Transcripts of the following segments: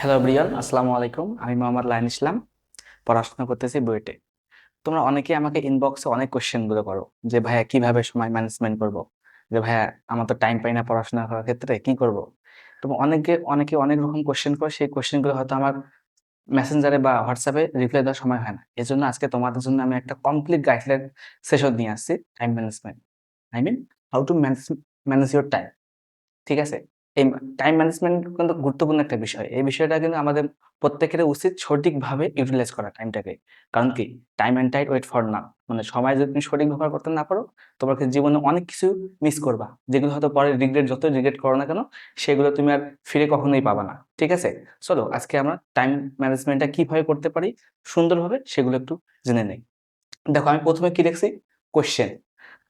Hello Brian আসসালামু আলাইকুম আমি মোহাম্মদ লাইন ইসলাম। পড়াশোনা করতেছি বুয়েটে। তোমরা অনেকে আমাকে ইনবক্সে অনেক কোশ্চেনগুলো করো, যে ভাইয়া কীভাবে সময় ম্যানেজমেন্ট করব? যে ভাইয়া, আমার তো টাইম পাই না পড়াশোনা করার ক্ষেত্রে, কি করব? তো অনেকে অনেকে অনেক রকম কোশ্চেন করে, সেই কোশ্চেনগুলো হয়তো আমার মেসেঞ্জারে বা হোয়াটসঅ্যাপে রিপ্লাই দেওয়ার সময় হয় না। এই জন্য আজকে তোমাদের জন্য আমি একটা কমপ্লিট গাইডলাইন সেশন নিয়ে আসছি time management I mean how to manage manage your time ঠিক আছে? এই টাইম ম্যানেজমেন্ট কিন্তু গুরুত্বপূর্ণ একটা বিষয়। এই বিষয়টা কিন্তু আমাদের প্রত্যেকের উচিত সঠিকভাবে ইউটিলাইজ করা টাইমটাকে কারণ কি? Time and tide wait for না মানে সময় যদি তুমি সঠিক ব্যবহার করতে না পারো তোমার জীবনে অনেক কিছু মিস করবা। যেগুলো হয়তো পরে রিগ্রেট যত রিগ্রেট করো না কেন, সেগুলো তুমি আর ফিরে কখনোই পাবা না। ঠিক আছে? চলো, আজকে আমরা টাইম ম্যানেজমেন্টটা কীভাবে করতে পারি, সুন্দরভাবে সেগুলো একটু জেনে নেই। দেখো, আমি প্রথমে কি দেখছি কোয়েশ্চেন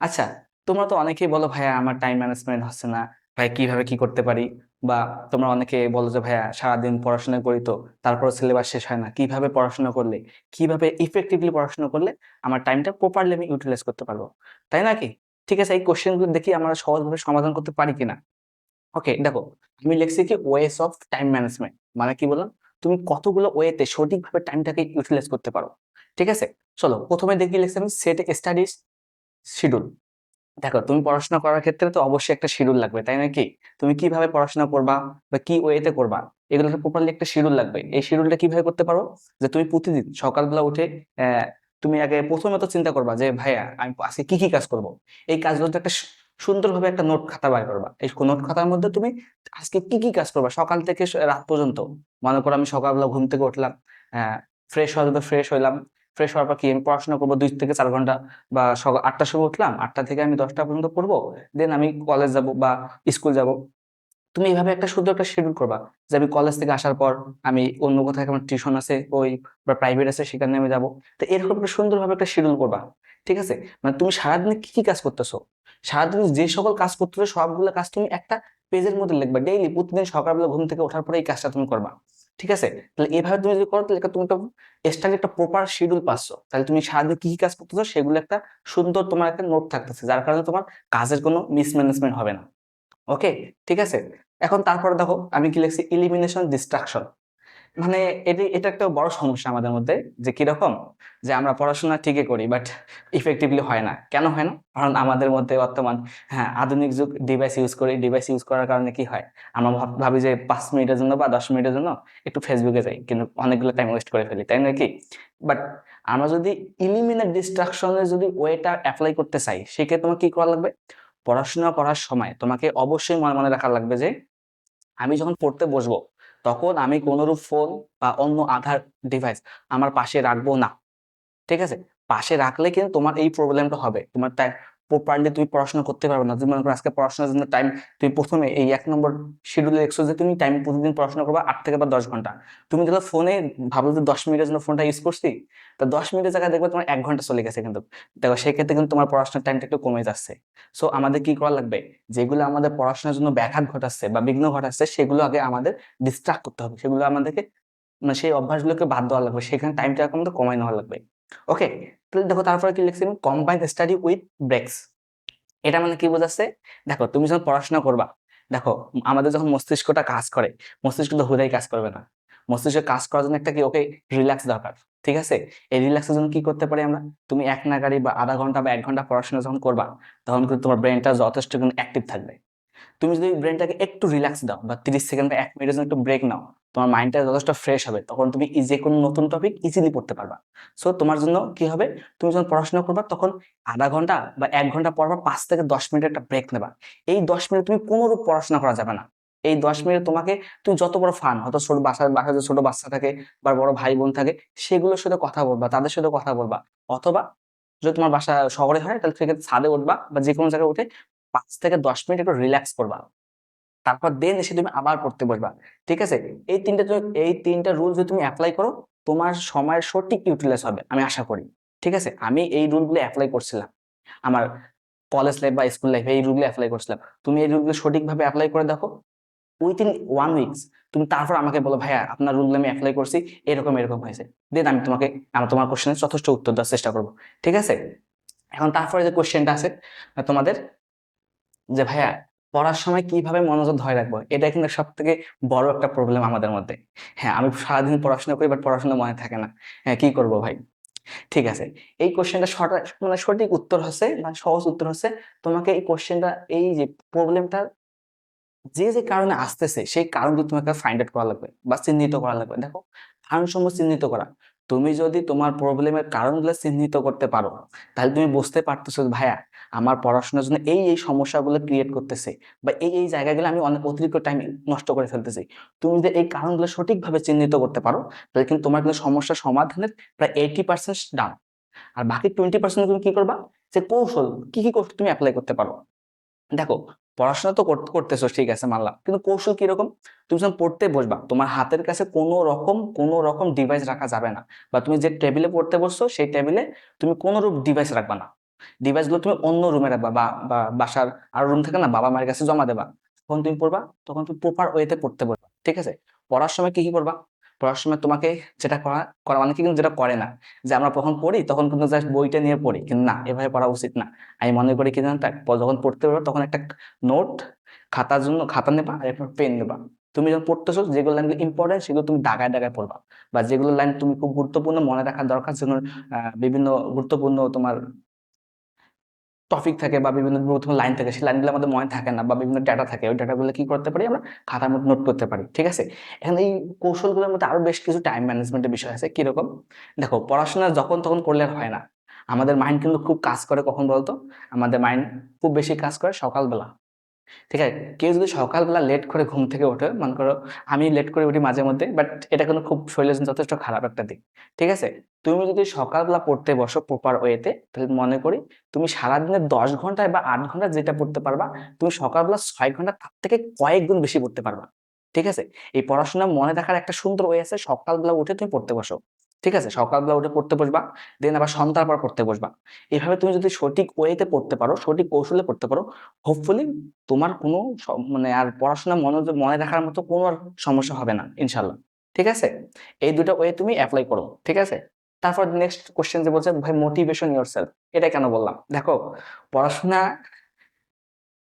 আচ্ছা তোমরা তো অনেকেই বলো, ভাইয়া, আমার টাইম ম্যানেজমেন্ট হচ্ছে না। ভাই, কীভাবে কি করতে পারি? বা তোমরা অনেকে বলো যে, ভাইয়া, সারাদিন পড়াশোনা করি তো তারপর সিলেবাস শেষ হয় না। কীভাবে পড়াশোনা করলে? কীভাবে ইফেক্টিভলি পড়াশোনা করলে আমার টাইমটা প্রপারলি আমি ইউটিলাইজ করতে পারব? তাই নাকি ঠিক আছে, এই কোশ্চেনগুলো দেখি আমরা সহজভাবে সমাধান করতে পারি কিনা? ওকে দেখো, আমি লিখছি কি ওয়েস অফ টাইম ম্যানেজমেন্ট মানে কি বললাম? তুমি কতগুলো ওয়েতে সঠিকভাবে টাইমটাকে ইউটিলাইজ করতে পারো। ঠিক আছে? চলো, প্রথমে দেখি লিখছি আমি সেট স্টাডিজ শিডিউল দেখো, তুমি পড়াশোনা করার ক্ষেত্রে তো অবশ্যই একটা শিডিউল লাগবে, তাই নাকি তুমি কীভাবে পড়াশোনা করবা বা কি ওয়েতে করবা, এগুলো প্রপারলি একটা শিডিউল লাগবে। এই শিডিউলটা কীভাবে করতে পারো? যে তুমি প্রতিদিন সকালবেলা উঠে তুমি আগে প্রথমে তো চিন্তা করবা যে, ভাইয়া, আমি আজকে কি কি কাজ করব? এই কাজগুলো একটা সুন্দরভাবে একটা নোট খাতা বার করবা। এই নোট খাতার মধ্যে তুমি আজকে কি কি কাজ করবা? সকাল থেকে রাত পর্যন্ত। মনে করো আমি সকালবেলা ঘুম থেকে উঠলাম ফ্রেশ হওয়া ফ্রেশ হইলাম ফ্রেশ হওয়ার পর কি আমি পড়াশোনা করব দুই থেকে চার ঘণ্টা? বা সকাল আটটার সময় উঠলাম, আটটা থেকে আমি দশটা পর্যন্ত পড়ব দেন আমি কলেজ যাব বা স্কুল যাব। তুমি এইভাবে একটা সুন্দর একটা শিডিউল করবা, যে আমি কলেজ থেকে আসার পর আমি অন্য কোথাও আমার টিউশন আছে, ওই বা প্রাইভেট আছে, সেখানে আমি যাব। তো এরকম একটা সুন্দরভাবে একটা শিডিউল করবা, ঠিক আছে? মানে তুমি সারাদিনে কি কি কাজ করতেছো? সারাদিন যে সকল কাজ করতেছো, সবগুলো কাজ তুমি একটা পেজের মধ্যে লিখবা। ডেইলি প্রতিদিন সকালবেলা ঘুম থেকে ওঠার পরে এই কাজটা তুমি করবা। ঠিক আছে? তাহলে এভাবে তুমি যদি করো, তাহলে তুমি একটা এক্সট্রা একটা প্রপার শিডিউল পাচ্ছ। তাহলে তুমি সারাদিন কি কি কাজ করতেছো, সেগুলো একটা সুন্দর তোমার একটা নোট থাকতেছে, যার কারণে তোমার কাজের কোনো মিসম্যানেজমেন্ট হবে না। ওকে ঠিক আছে? এখন তারপরে দেখো, আমি কি লিখছি? ইলিমিনেশন ডিস্ট্রাকশন মানে এটি, এটা একটা বড় সমস্যা আমাদের মধ্যে যে কীরকম? যে আমরা পড়াশোনা ঠিকই করি বাট ইফেক্টিভলি হয় না। কেন হয় না? কারণ আমাদের মধ্যে বর্তমান হ্যাঁ আধুনিক যুগ ডিভাইস ইউজ করি ডিভাইস ইউজ করার কারণে কি হয়? আমরা ভাব- যে পাঁচ মিনিটের জন্য বা দশ মিনিটের জন্য একটু ফেসবুকে যাই, কিন্তু অনেকগুলো টাইম ওয়েস্ট করে ফেলি, তাই নাকি বাট আমরা যদি ইলিমিনেট ডিস্ট্রাকশনের যদি ওয়েটা অ্যাপ্লাই করতে চাই, সেক্ষেত্রে তোমার কি করা লাগবে? পড়াশোনা করার সময় তোমাকে অবশ্যই মনে মনে রাখা লাগবে যে আমি যখন পড়তে বসবো তখন আমি কোনোরূপ ফোন বা অন্য আধার ডিভাইস আমার পাশে রাখব না। ঠিক আছে? পাশে রাখলে কিন্তু তোমার এই প্রবলেমটা হবে। তোমার প্রপারলি তুমি পড়াশোনা করতে পারবে না। তুমি মনে করো আজকে পড়াশোনার জন্য টাইম তুমি প্রথমে এই এক নম্বর শিডিউলে দেখছ যে তুমি টাইম প্রতিদিন পড়াশোনা করবে আট থেকে বা দশ ঘণ্টা। তুমি যদি ফোনে ভাবো যে দশ মিনিটের জন্য ফোনটা ইউজ করছি, তো দশ মিনিটের জায়গায় দেখবে তোমার এক ঘণ্টা চলে গেছে কিন্তু। দেখো, সেক্ষেত্রে কিন্তু তোমার পড়াশোনার টাইমটা একটু কমে যাচ্ছে। সো আমাদের কি করা লাগবে? যেগুলো আমাদের পড়াশোনার জন্য ব্যাঘাত ঘটাচ্ছে বা বিঘ্ন ঘটাচ্ছে, সেগুলো আগে আমাদের ডিস্ট্রাক্ট করতে হবে। সেগুলো আমাদেরকে মানে সেই অভ্যাসগুলোকে বাদ দেওয়া লাগবে। সেখানে টাইমটা আমাদের কমাই নেওয়া লাগবে। ওকে তাহলে দেখো তারপরে কি লিখছি? আমি কম্বাইন স্টাডি উইথ ব্রেকস এটা মানে কি বোঝাচ্ছে? দেখো, তুমি যখন পড়াশোনা করবা, দেখো, আমাদের যখন মস্তিষ্কটা কাজ করে, মস্তিষ্ক তো হুদাই কাজ করবে না। মস্তিষ্ক কাজ করার জন্য একটা কি? ওকে রিল্যাক্স দরকার, ঠিক আছে? এই রিল্যাক্সের জন্য কি করতে পারি আমরা? তুমি এক নাগাড়ি বা আধা ঘণ্টা বা এক ঘণ্টা পড়াশোনা যখন করবা, তখন কিন্তু তোমার ব্রেনটা যথেষ্ট কিন্তু অ্যাক্টিভ থাকবে। তুমি যদি ব্রেনটাকে একটু রিল্যাক্স দাও বা তিরিশ সেকেন্ড বা এক মিনিটের জন্য একটু ব্রেক নাও, তোমার মাইন্ডটা যথেষ্ট ফ্রেশ হবে, তখন তুমি যে কোনো নতুন টপিক ইজিলি পড়তে পারবা। সো তোমার জন্য কি হবে? তুমি যখন পড়াশোনা করবা, তখন আধা ঘণ্টা বা এক ঘণ্টা পর পর পাঁচ থেকে দশ মিনিট একটা ব্রেক নেবা। এই দশ মিনিট তুমি কোনোরূপ পড়াশোনা করা যাবে না। এই দশ মিনিট তোমাকে, তুমি যত বড় ফান হয়তো ছোট বাসায় বাসায় যে ছোট বাচ্চা থাকে বা বড় ভাই বোন থাকে, সেগুলোর সাথে কথা বলবা, তাদের সাথে কথা বলবা। অথবা যদি তোমার বাসা শহরে হয়, তাহলে সেক্ষেত্রে ছাদে উঠবা বা যে কোনো জায়গায় উঠে পাঁচ থেকে দশ মিনিট একটু রিল্যাক্স করবা। তারপর দেন এসে তুমি আবার পড়তে বসবা। ঠিক আছে? এই তিনটা এই তিনটা রুল যদি তুমি অ্যাপ্লাই করো, তোমার সময়ের সঠিক ইউটিলাইজ হবে, আমি আশা করি। ঠিক আছে? আমি এই রুলগুলো অ্যাপ্লাই করছিলাম। আমার কলেজ লাইফ বা স্কুল লাইফে এই রুলগুলো অ্যাপ্লাই করছিলাম। তুমি এই রুলগুলো সঠিকভাবে অ্যাপ্লাই করে দেখো। উইথিন ওয়ান উইকস তুমি তারপর আমাকে বলো, ভাইয়া, আপনার রুল আমি অ্যাপ্লাই করছি, এরকম এরকম হয়েছে। দেন আমি তোমাকে আমার তোমার কোশ্চেনের যথেষ্ট উত্তর দেওয়ার চেষ্টা করব। ঠিক আছে? এখন তারপরে যে কোশ্চেনটা আছে, তোমাদের যে, ভাইয়া, পড়ার সময় কীভাবে মনোযোগ ধরে রাখব? এটা কিন্তু সব থেকে বড় একটা প্রবলেম আমাদের মধ্যে। হ্যাঁ আমি সারাদিন পড়াশোনা করি বাট পড়াশোনা মনে থাকে না। হ্যাঁ কি করব ভাই? ঠিক আছে। এই কোশ্চেনটা মানে সঠিক উত্তর হচ্ছে মানে সহজ উত্তর হচ্ছে, তোমাকে এই কোশ্চেনটা এই যে প্রবলেমটা যে যে কারণে আসতেছে, সেই কারণগুলো তোমাকে ফাইন্ড আউট করা লাগবে বা চিহ্নিত করা লাগবে। দেখো, কারণসমূহ চিহ্নিত করা। তুমি যদি তোমার প্রবলেমের কারণগুলো চিহ্নিত করতে পারো, তাহলে তুমি বুঝতে পারতেছো ভাইয়া, আমার পড়াশোনার জন্য এই এই সমস্যাগুলো ক্রিয়েট করতেছে বা এই এই জায়গাগুলো আমি অনেক অতিরিক্ত টাইম নষ্ট করে ফেলতেছি। তুমি যদি এই কারণগুলো সঠিকভাবে চিহ্নিত করতে পারো, তাহলে কিন্তু তোমার কিন্তু সমস্যা সমাধানের প্রায় এইটি পার্সেন্ট ডান আর বাকি টোয়েন্টি পার্সেন্ট তুমি কি করবা? যে কৌশল, কি কি কৌশল তুমি অ্যাপ্লাই করতে পারো। দেখো পড়াশোনা তো করতে- করতেছো, ঠিক আছে, মানলাম। কিন্তু কৌশল কীরকম? তুমি যখন পড়তে বসবা, তোমার হাতের কাছে কোনো রকম কোনো রকম ডিভাইস রাখা যাবে না। বা তুমি যে টেবিলে পড়তে বসছো, সেই টেবিলে তুমি কোনো রূপ ডিভাইস রাখবা না। ডিভাইসগুলো তুমি অন্য রুমে রাখবা বা বা বাসার আর রুম থেকে না বাবা মায়ের কাছে জমা দেবা। তখন তুমি পড়বা, তখন তুমি প্রপার ওয়েতে পড়তে বসবা, ঠিক আছে? পড়ার সময় কি কি করবা পড়ার সময় তোমাকে যেটা করা করা অনেকে কিন্তু যেটা করে না। যে আমরা যখন পড়ি তখন কিন্তু জাস্ট বইটা নিয়ে পড়ি। কিন্তু না এভাবে পড়া উচিত না। আমি মনে করি কি জানো যখন পড়তে পারো তখন একটা নোট খাতার জন্য খাতা নেবা আর একটা পেন নেবা। তুমি যখন পড়তেছো যেগুলো লাইনগুলো ইম্পর্টেন্ট সেগুলো তুমি দাগায় দাগায় পড়বা। বা যেগুলো লাইন তুমি খুব গুরুত্বপূর্ণ মনে রাখার দরকার আহ, বিভিন্ন গুরুত্বপূর্ণ তোমার টপিক থাকে বা বিভিন্ন গুরুত্বপূর্ণ লাইন থাকে, সেই লাইনগুলো আমাদের মনে থাকে না বা বিভিন্ন ডাটা থাকে, ওই ডাটাগুলো কি করতে পারি আমরা? খাতার মধ্যে নোট করতে পারি, ঠিক আছে? এখানে এই কৌশলগুলোর মধ্যে আরও বেশ কিছু টাইম ম্যানেজমেন্টের বিষয় আছে, কীরকম? দেখো, পড়াশোনা যখন তখন করলে হয় না। আমাদের মাইন্ড কিন্তু খুব কাজ করে কখন বলতো? আমাদের মাইন্ড খুব বেশি কাজ করে সকালবেলা। ঠিক আছে? কেউ যদি সকালবেলা লেট করে ঘুম থেকে ওঠে, মনে করো আমি লেট করে উঠি মাঝে মধ্যে বাট এটা কিন্তু খুব শরীরের জন্য যথেষ্ট খারাপ একটা দিক। ঠিক আছে? তুমি যদি সকালবেলা পড়তে বসো প্রপার ওয়েতে তাহলে মনে করি তুমি সারাদিনে দশ ঘন্টায় বা আট ঘণ্টা যেটা পড়তে পারবা, তুমি সকালবেলা ছয় ঘণ্টা তার থেকে কয়েক গুণ বেশি পড়তে পারবা। ঠিক আছে? এই পড়াশোনা মনে রাখার একটা সুন্দর ওয়ে আছে, সকালবেলা উঠে তুমি পড়তে বসো। ঠিক আছে? সকালবেলা উঠে পড়তে বসবা দেন আবার সন্ধ্যার পর পড়তে বসবা। এভাবে তুমি যদি সঠিক ওয়েতে পড়তে পারো, সঠিক কৌশলে পড়তে পারো হোপফুলি তোমার কোনো মানে আর পড়াশোনা মনোযোগ, মনে রাখার মতো কোনো আর সমস্যা হবে না ইনশাল্লাহ ঠিক আছে? এই দুটো ওয়ে তুমি অ্যাপ্লাই করো, ঠিক আছে? তারপর নেক্সট কোশ্চেন যে বলছে, ভাই মোটিভেশন সেলফ এটা কেন বললাম? দেখো, পড়াশোনা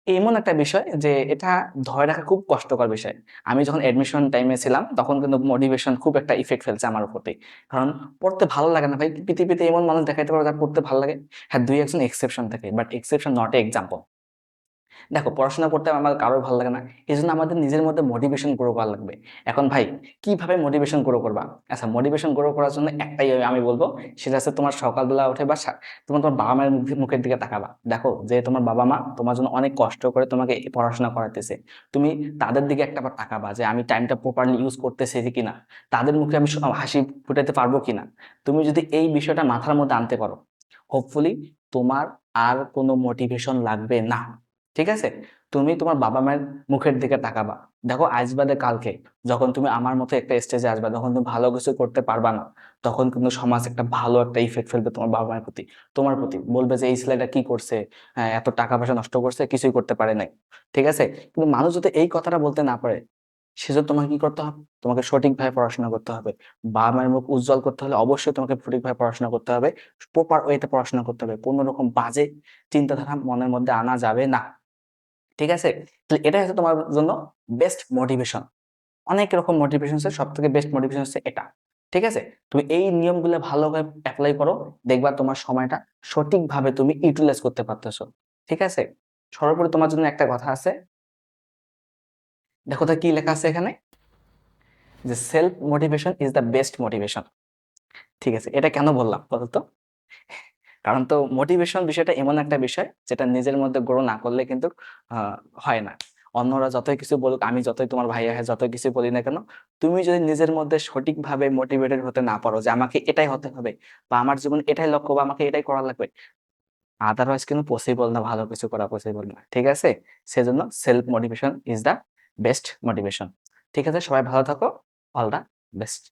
এমন একটা বিষয় যে এটা ধরে রাখা খুব কষ্টকর বিষয়। আমি যখন অ্যাডমিশন টাইমে ছিলাম, তখন কিন্তু মোটিভেশন খুব একটা ইফেক্ট ফেলছে আমার উপরতে কারণ পড়তে ভালো লাগে না ভাই। পৃথিবীতে এমন মানুষ দেখাইতে পারো যার পড়তে ভালো লাগে। হ্যাঁ দুই একজন এক্সেপশন থাকে but exception not a example দেখো, পড়াশোনা করতে আমার কারোর ভালো লাগে না। এই জন্য আমাদের নিজের মধ্যে মোটিভেশন গ্রো করা লাগবে। এখন ভাই, কীভাবে মোটিভেশন গ্রো করবা? আচ্ছা মোটিভেশন গ্রো করার জন্য একটাই আমি বলব, সেটা হচ্ছে তোমার সকালবেলা উঠে বা তোমার তোমার বাবা মায়ের মুখের দিকে তাকাবা। দেখো, যে তোমার বাবা মা তোমার জন্য অনেক কষ্ট করে তোমাকে পড়াশোনা করাতেছে তুমি তাদের দিকে একটা বার তাকাবা যে, আমি টাইমটা প্রপারলি ইউজ করতেছি কিনা? তাদের মুখে আমি হাসি ফুটাতে পারব কিনা? তুমি যদি এই বিষয়টা মাথার মধ্যে আনতে পারো হোপফুলি তোমার আর কোনো মোটিভেশন লাগবে না। ঠিক আছে? তুমি তোমার বাবা মায়ের মুখের দিকে তাকাবা। দেখো আজ বাদে কালকে যখন তুমি আমার মতো একটা স্টেজে আসবা তখন তুমি ভালো কিছু করতে পারবা না। তখন কিন্তু সমাজ একটা ভালো একটা ইফেক্ট ফেলবে তোমার বাবা মায়ের প্রতি। তোমার প্রতি। বলবে যে এই ছেলেটা কি করছে? হ্যাঁ, এত টাকা পয়সা নষ্ট করছে কিছুই করতে পারে নাই। ঠিক আছে? কিন্তু মানুষ যদি এই কথাটা বলতে না পারে সেজন্য তোমাকে কি করতে হবে? তোমাকে সঠিকভাবে পড়াশোনা করতে হবে। বাবা মায়ের মুখ উজ্জ্বল করতে হলে অবশ্যই তোমাকে সঠিকভাবে পড়াশোনা করতে হবে। প্রপার ওয়েতে পড়াশোনা করতে হবে। কোনো রকম বাজে চিন্তাধারা মনের মধ্যে আনা যাবে না। ঠিক আছে? এটা হচ্ছে তোমার জন্য বেস্ট মোটিভেশন অনেক রকম মোটিভেশন আছে সব থেকে বেস্ট মোটিভেশন হচ্ছে এটা। ঠিক আছে? তুমি এই নিয়মগুলো ভালোভাবে অ্যাপ্লাই করো, দেখবা তোমার সময়টা সঠিকভাবে তুমি ইউটিলাইজ করতে পারতেছো। ঠিক আছে? সর্বোপরি তোমার জন্য একটা কথা আছে। দেখো তো কি লেখা আছে এখানে? যে self motivation is the best motivation ঠিক আছে? এটা কেন বললাম বলতো? কারণ তো মোটিভেশন বিষয়টা এমন একটা বিষয় যেটা নিজের মধ্যে গ্রো না করলে কিন্তু হয় না। অন্যরা যতই কিছু বলুক, আমি যতই তোমার ভাইয়া হয় যতই কিছু বলি না কেন, তুমি যদি নিজের মধ্যে সঠিকভাবে মোটিভেটেড হতে না পারো যে আমাকে এটাই হতে হবে বা আমার জীবন এটাই লক্ষ্য বা আমাকে এটাই করা লাগবে আদারওয়াইজ কিন্তু পসিবল না, ভালো কিছু করা পসিবল না। ঠিক আছে? সেজন্য self motivation is the best motivation ঠিক আছে? সবাই ভালো থাকো। All the best